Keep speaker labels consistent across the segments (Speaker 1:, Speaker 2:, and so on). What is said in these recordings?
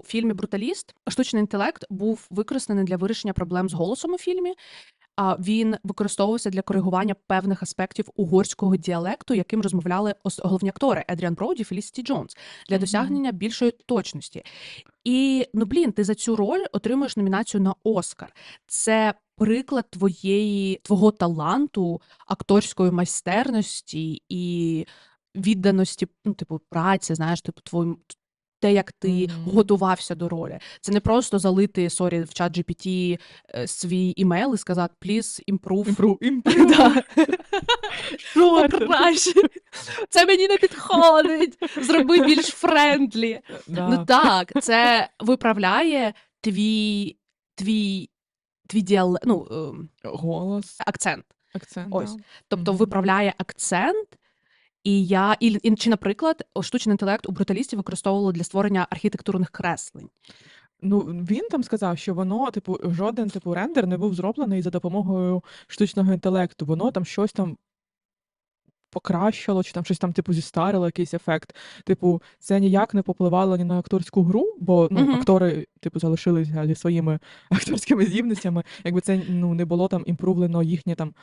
Speaker 1: у фільмі Бруталіст штучний інтелект був використаний для вирішення проблем з голосом у фільмі. А він використовувався для коригування певних аспектів угорського діалекту, яким розмовляли головні актори Едріан Броуді, Фелісіті Джонс для досягнення більшої точності. І ну блін, ти за цю роль отримуєш номінацію на Оскар. Це приклад твоєї твого таланту, акторської майстерності і відданості, ну, типу, праці, знаєш, типу, твоїм. Те, як ти
Speaker 2: Мгм.
Speaker 1: готувався до ролі, це не просто залити сорі в чат GPT е, свій імейл і сказати please improve.
Speaker 2: Імпру,
Speaker 1: Да.
Speaker 2: Що
Speaker 1: Що краще? Це мені не підходить. Зроби більш френдлі. Ну так, це виправляє твій твій ну, ем,
Speaker 2: Голос,
Speaker 1: акцент.
Speaker 2: акцент.
Speaker 1: Ось.
Speaker 2: да.
Speaker 1: Тобто виправляє акцент. І я і, і чи, наприклад, штучний інтелект у бруталістів використовували для створення архітектурних креслень.
Speaker 2: Ну, він там сказав, що воно, типу, жоден типу рендер не був зроблений за допомогою штучного інтелекту. Воно там щось там покращило, чи там щось там, типу, зістарило, якийсь ефект. Типу, це ніяк не попливало ні на акторську гру, бо ну,
Speaker 1: Мгм.
Speaker 2: актори, типу, залишилися зі своїми акторськими здібностями. Якби це ну, не було там імпрувлено їхнє там.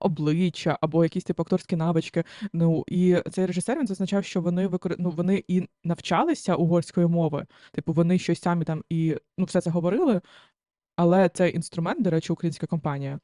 Speaker 2: Обличчя або якісь типу акторські навички. Ну і цей режисер він зазначав, що вони викор... ну, вони і навчалися угорської мови. Типу, вони щось самі там і ну все це говорили. Але цей інструмент, до речі, українська компанія.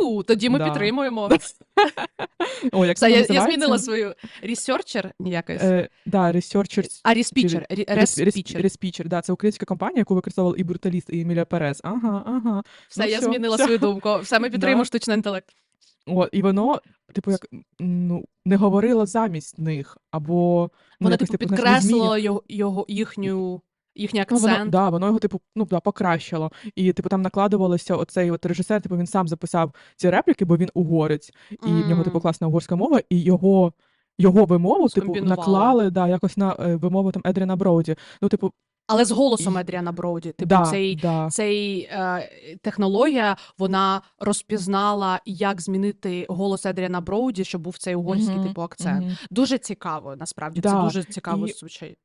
Speaker 1: У, тоді ми
Speaker 2: да.
Speaker 1: підтримуємо.
Speaker 2: О, як це
Speaker 1: я, я змінила свою ресерчер якось.
Speaker 2: Е, да, Researchers
Speaker 1: А респічер, респічер.
Speaker 2: Респічер, да, це українська компанія, яку використовували і Бруталіст, і Емілія Перес. Ага, ага.
Speaker 1: Все,
Speaker 2: ну
Speaker 1: я
Speaker 2: всьо,
Speaker 1: змінила
Speaker 2: всьо.
Speaker 1: свою думку. Все, ми підтримуємо штучний інтелект.
Speaker 2: О, і воно, типу, як ну, не говорило замість них, або ну,
Speaker 1: Воно,
Speaker 2: якось,
Speaker 1: типу,
Speaker 2: змінює-
Speaker 1: підкреслило його, його їхній їхній
Speaker 2: Ну, воно, да, воно його, типу, ну, да, покращило. І, типу, там накладувалося оцей от режисер, типу, він сам записав ці репліки, бо він угорець, і в нього, типу, класна угорська мова, і його, його вимову, типу, наклали, да, якось на е, вимову там Едріна Броуді. Ну, типу,
Speaker 1: Але з голосом Едріана Броуді. Типу,
Speaker 2: да,
Speaker 1: цей,
Speaker 2: да.
Speaker 1: цей е, технологія вона розпізнала, як змінити голос Едріана Броуді, щоб був цей угорський
Speaker 2: Мгм,
Speaker 1: типу акцент.
Speaker 2: мгм.
Speaker 1: Дуже цікаво, насправді. Це дуже цікаво
Speaker 2: і-
Speaker 1: звучить.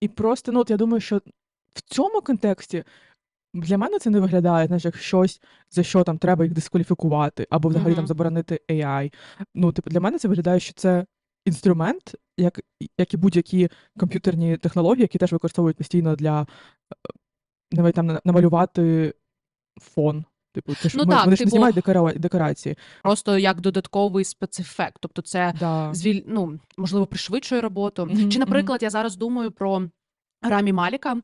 Speaker 2: І просто, ну, от я думаю, що в цьому контексті для мене це не виглядає, знаєш, як щось, за що там треба їх дискваліфікувати, або взагалі там заборонити AI. Ну, типу, для мене це виглядає, що це інструмент, як, як і будь-які комп'ютерні технології, які теж використовують постійно для е, навіть там намалювати фон. Типу, це ж
Speaker 1: Ну
Speaker 2: ми-
Speaker 1: так,
Speaker 2: вони ж не
Speaker 1: типу-
Speaker 2: знімають декора- декорації.
Speaker 1: Просто як додатковий спецефект. Тобто, це
Speaker 2: Да.
Speaker 1: звіль... ну, можливо, пришвидшує роботу.
Speaker 2: Мгм,
Speaker 1: Чи,
Speaker 2: мгм.
Speaker 1: наприклад, я зараз думаю про Рамі Маліка,